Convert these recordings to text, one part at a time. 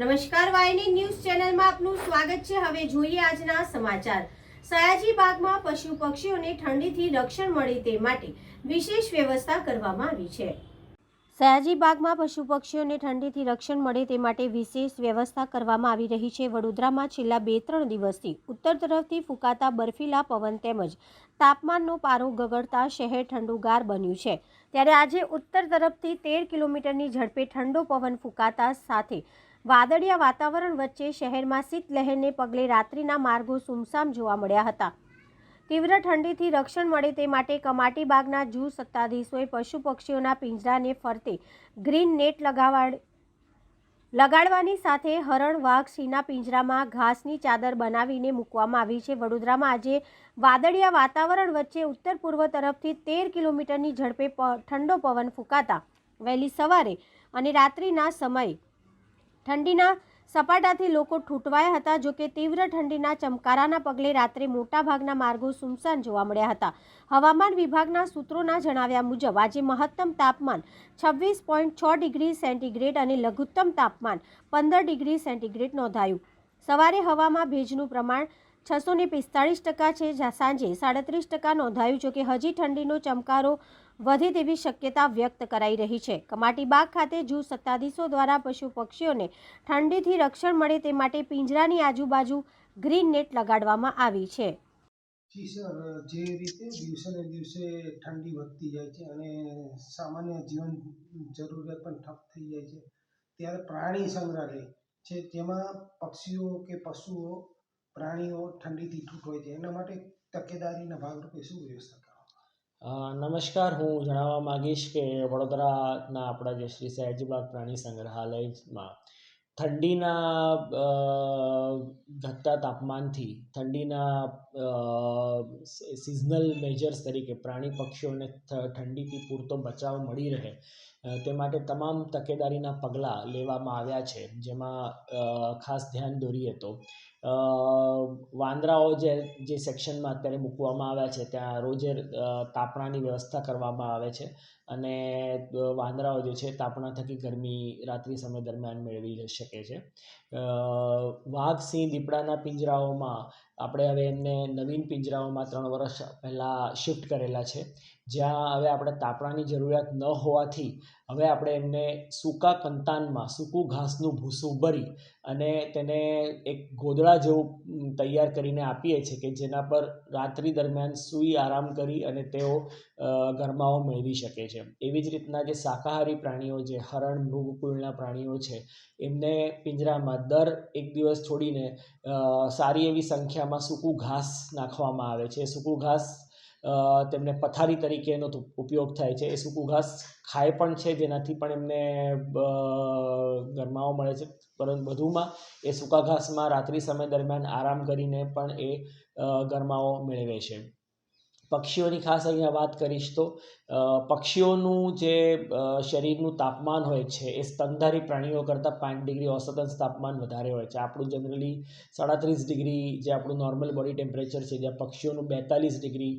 નમસ્કાર, વાયની ન્યૂઝ ચેનલમાં આપનું સ્વાગત છે. હવે જોઈએ આજના સમાચાર. સયાજી બાગમાં પશુ પક્ષીઓને ઠંડીથી રક્ષણ મળે તે માટે વિશેષ વ્યવસ્થા કરવામાં આવી છે. સયાજી બાગમાં પશુ પક્ષીઓને ઠંડીથી રક્ષણ મળે તે માટે વિશેષ વ્યવસ્થા કરવામાં આવી રહી છે. વડોદરામાં છેલ્લા બે ત્રણ દિવસથી ઉત્તર તરફથી ફૂંકાતા બર્ફીલા પવન તેમજ તાપમાનનો પારો ગગડતા શહેર ઠંડુગાર બન્યું છે. ત્યારે આજે ઉત્તર તરફથી તેર કિલોમીટરની ઝડપે ઠંડો પવન ફૂંકાતા સાથે વાદળિયા વાતાવરણ વચ્ચે શહેરમાં શીતલહેરને પગલે રાત્રિના માર્ગો સુમસામ જોવા મળ્યા હતા. તીવ્ર ઠંડીથી રક્ષણ મળે તે માટે કમાટી બાગના જૂ સત્તાધીશોએ પશુ પક્ષીઓના પિંજરાને ફરતે ગ્રીન નેટ લગાવાડ, લગાડવાની સાથે હરણ વાઘ સિંહના પિંજરામાં ઘાસની ચાદર બનાવીને મૂકવામાં આવી છે. વડોદરામાં આજે વાદળિયા વાતાવરણ વચ્ચે ઉત્તર પૂર્વ તરફથી તેર કિલોમીટરની ઝડપે ઠંડો પવન ફૂંકાતા વહેલી સવારે અને રાત્રિના સમયે ઠંડીના સપાટાથી લોકો ઠૂંટવાયા હતા જોકે તીવ્ર ઠંડીના ચમકારાના પગલે રાત્રે મોટાભાગના માર્ગો સુમસાન જોવા મળ્યા હતા. હવામાન વિભાગના સૂત્રોના જણાવ્યા મુજબ, આજે મહત્તમ તાપમાન છવ્વીસ પોઈન્ટ છ ડિગ્રી સેન્ટીગ્રેડ અને લઘુત્તમ તાપમાન પંદર ડિગ્રી સેન્ટીગ્રેડ નોંધાયું. સવારે હવામાં ભેજનું પ્રમાણ છસો ને પિસ્તાળીસ ટકા છે સાંજે સાડત્રીસ ટકા નોંધાયું જોકે હજી ઠંડીનો ચમકારો વધે તેવી શક્યતા વ્યક્ત કરાઈ રહી છે. કમાટીબાગ ખાતે જૂ સત્તાધીશો દ્વારા પશુ પક્ષીઓને ઠંડીથી રક્ષણ મળે તે માટે પિંજરાની આજુબાજુ ગ્રીન નેટ લગાડવામાં આવી છે. જી, સર, જે રીતે દિવસે ને દિવસે ઠંડી વધતી જાય છે અને સામાન્ય જીવન જરૂરિયાત પણ ઠપ થઈ જાય છે, ત્યારે પ્રાણી સંગ્રહાલય છે, જેમાં પક્ષીઓ કે પશુઓ પ્રાણીઓ ઠંડીથી ઠૂંઠ છે, એના માટે તકેદારીના ભાગરૂપે શું વ્યવસ્થા નમસ્કાર. હું જણાવવા માગીશ કે વડોદરાના આપણા જે શ્રી સયાજીબાગ પ્રાણી સંગ્રહાલયમાં ઠંડીના ઘટતા તાપમાનથી ઠંડીના સિઝનલ મેજર્સ તરીકે પ્રાણી પક્ષીઓને ઠંડીથી પૂરતો બચાવ મળી રહે તે માટે તમામ તકેદારીના પગલાં લેવામાં આવ્યા છે. જેમાં ખાસ ધ્યાન દોરીએ તો વાંદરાઓ જે જે સેક્શનમાં અત્યારે મૂકવામાં આવ્યા છે, ત્યાં રોજે તાપણાની વ્યવસ્થા કરવામાં આવે છે અને વાંદરાઓ જે છે, તાપણા થકી ગરમી રાત્રિ સમય દરમિયાન મેળવી શકે છે. વાઘ, સિંહ, દીપડાના પિંજરાઓમાં આપણે હવે એમને નવીન પિંજરાઓમાં ત્રણ વર્ષ પહેલાં શિફ્ટ કરેલા છે. જ્યાં હવે આપણે તાપણાની જરૂરિયાત ન હોવાથી હવે આપણે એમને સૂકા કંતાનમાં, સૂકું ઘાસનું ભૂસું ભરી અને તેને એક ગોદડા જેવું તૈયાર કરીને આપીએ છીએ કે જેના પર રાત્રિ દરમિયાન સૂઈ આરામ કરી અને તેઓ ગરમાઓ મેળવી શકે છે. એવી જ રીતના જે શાકાહારી પ્રાણીઓ જે હરણ મૃગકુળના પ્રાણીઓ છે, એમને પિંજરામાં દર એક દિવસ છોડીને સારી એવી સંખ્યામાં સૂકું ઘાસ નાખવામાં આવે છે. સૂકું ઘાસ તેમને પથારી તરીકે એનો ઉપયોગ થાય છે. એ સૂકું ઘાસ ખાય પણ છે, જેનાથી પણ એમને ગરમાવો મળે છે. પરંતુ વધુમાં એ સૂકા ઘાસમાં રાત્રિ સમય દરમિયાન આરામ કરીને પણ એ ગરમાવો મેળવે છે. પક્ષીઓની ખાસ અહીંયા વાત કરીશ તો પક્ષીઓનું જે શરીરનું તાપમાન હોય છે, એ સ્તનધારી પ્રાણીઓ કરતાં પાંચ ડિગ્રી ઓસતન તાપમાન વધારે હોય છે. આપણું જનરલી સાડત્રીસ ડિગ્રી જે આપણું નોર્મલ બોડી ટેમ્પરેચર છે, જ્યાં પક્ષીઓનું બેતાલીસ ડિગ્રી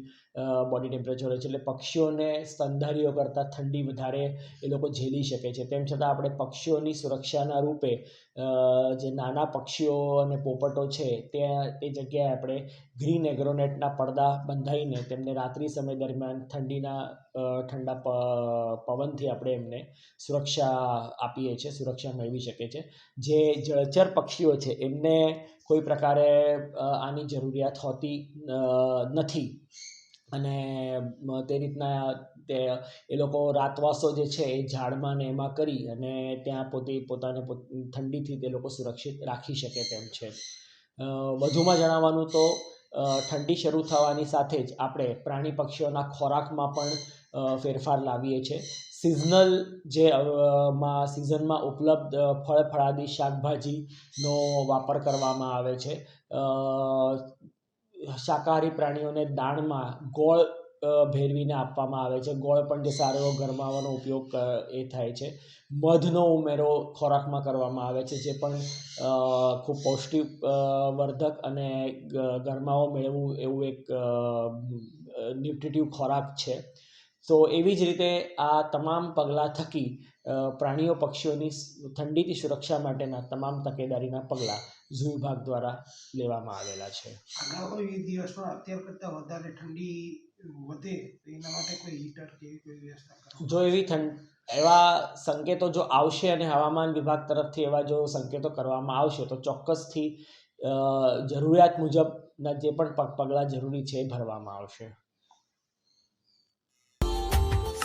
બોડી ટેમ્પરેચર હોય છે. એટલે પક્ષીઓને સ્તનધારીઓ કરતાં ઠંડી વધારે એ લોકો ઝેલી શકે છે. તેમ છતાં આપણે પક્ષીઓની સુરક્ષાના રૂપે જે નાના પક્ષીઓ અને પોપટો છે, ત્યાં તે જગ્યાએ આપણે ગ્રીન એગ્રોનેટના પડદા બંધાઈને તેમને રાત્રિ સમય દરમિયાન ઠંડીના ઠંડા પવનથી આપણે એમને સુરક્ષા આપીએ છીએ, સુરક્ષા મેળવી શકે છે જે જળચર પક્ષીઓ છે, એમને કોઈ પ્રકારે આની જરૂરિયાત હોતી નથી. અને તે રીતના તે, એ લોકો રાતવાસો જે છે, એ ઝાડમાં ને એમાં કરી અને ત્યાં પોતે પોતાને ઠંડીથી તે લોકો સુરક્ષિત રાખી શકે તેમ છે. વધુમાં જણાવવાનું તો ઠંડી શરૂ થવાની સાથે જ આપણે પ્રાણી પક્ષીઓના ખોરાકમાં પણ ફેરફાર લાવીએ છીએ સિઝનલ જે માં, સિઝનમાં ઉપલબ્ધ ફળ, ફળાદી, શાકભાજીનો વાપર કરવામાં આવે છે. શાકાહારી પ્રાણીઓને દાણમાં ગોળ ભેળવીને આપવામાં આવે છે. ગોળ પણ જે સારો એવો ગરમાવાનો ઉપયોગ એ થાય છે. મધનો ઉમેરો ખોરાકમાં કરવામાં આવે છે, જે પણ ખૂબ પૌષ્ટિક વર્ધક અને ગરમાવો મેળવવું એવું એક ન્યુટ્રિટિવ ખોરાક છે. તો એવી જ રીતે આ તમામ પગલાં થકી પ્રાણીઓ પક્ષીઓની ઠંડીથી સુરક્ષા માટેના તમામ તકેદારીના પગલાં ઝૂ વિભાગ દ્વારા લેવામાં આવેલા છે. આગામી દિવસમાં અત્યાર કરતાં વધારે ઠંડી વધે એના માટે કોઈ હીટર કે એવી કોઈ વ્યવસ્થા જો એવી ઠંડ એવા સંકેતો જો આવશે અને હવામાન વિભાગ તરફથી એવા જો સંકેતો કરવામાં આવશે તો ચોક્કસથી જરૂરિયાત મુજબના જે પણ પગ- પગલાં જરૂરી છે એ ભરવામાં આવશે.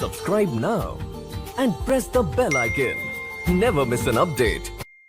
Subscribe now and press the bell icon never miss an update.